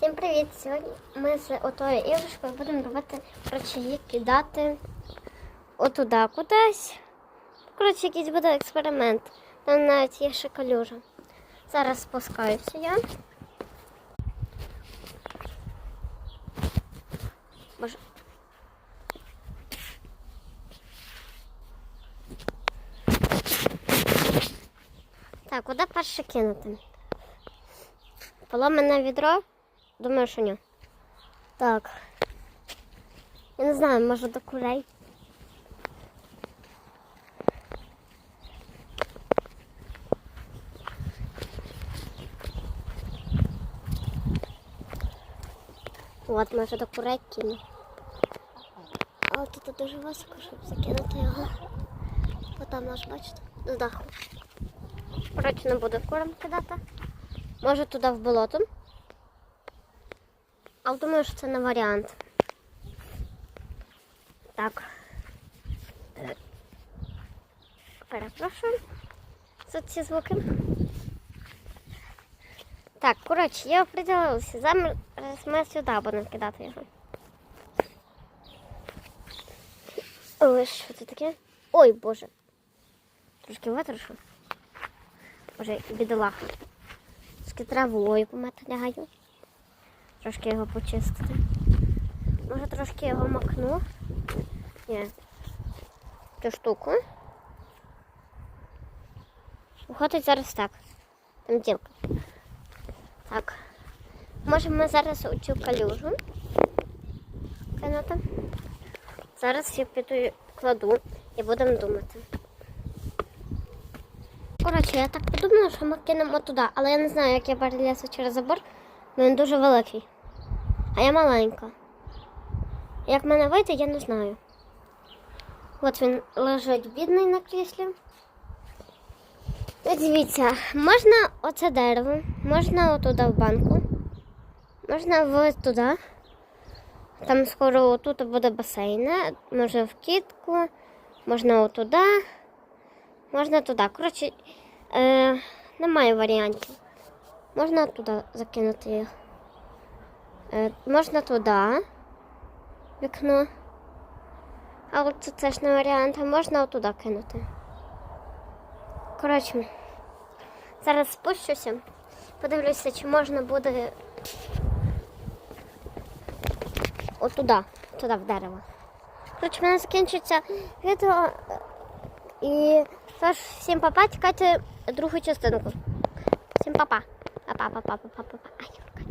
Всім привіт! Сьогодні ми з отою іграшкою будемо робити, коротше, кидати отуда кудись. Коротше, якийсь буде експеримент. Там навіть є ще калюжа. Зараз спускаюся я. Боже. Так, куди перше кинути? Поломане відро? Думаю, що ні. Так. Я не знаю, може до курей. От, може до курей кину. А тут дуже високо, щоб закинути його. Потім аж бачите, з даху. Коротше, не буду курам кидати. Може туди в болото. Але думаю, що це не варіант. Так. Е, Перепрошую за ці звуки. Так, коротше, я оприділилася. Зараз ми сюди будемо кидати його. Ой, що це таке? Ой, Боже. Трошки витрушу. Боже, бідолаха. Трошки травою помити лягаю. Трошки його почистити. Може трошки його макну. Ні. Цю штуку. Виходить зараз так. Там ділка. Так. Може ми зараз оцю калюжу кинути. Зараз я піду кладу і будемо думати. Коротше, я так подумала, що ми кинемо туди, але я не знаю, як я перелізу через забор, бо він дуже великий. А я маленька. Як мене вийде, я не знаю. От він лежить бідний на кріслі. Дивіться, можна оце дерево, можна отуди в банку, можна в туди. Там скоро тут буде басейн, може в кітку, можна отуди, можна туди. Коротше, е, немає варіантів. Можна туди закинути їх. Е, можна туди вікно. Але це теж не варіант, а можна отуди кинути. Коротше, зараз спущуся, подивлюся, чи можна буде отуда, туди в дерево. Коротше, в мене закінчиться відео і тож всім папа, чекайте другу частинку. Всім папа. 爸爸，爸爸，爸爸，爸！哎呦，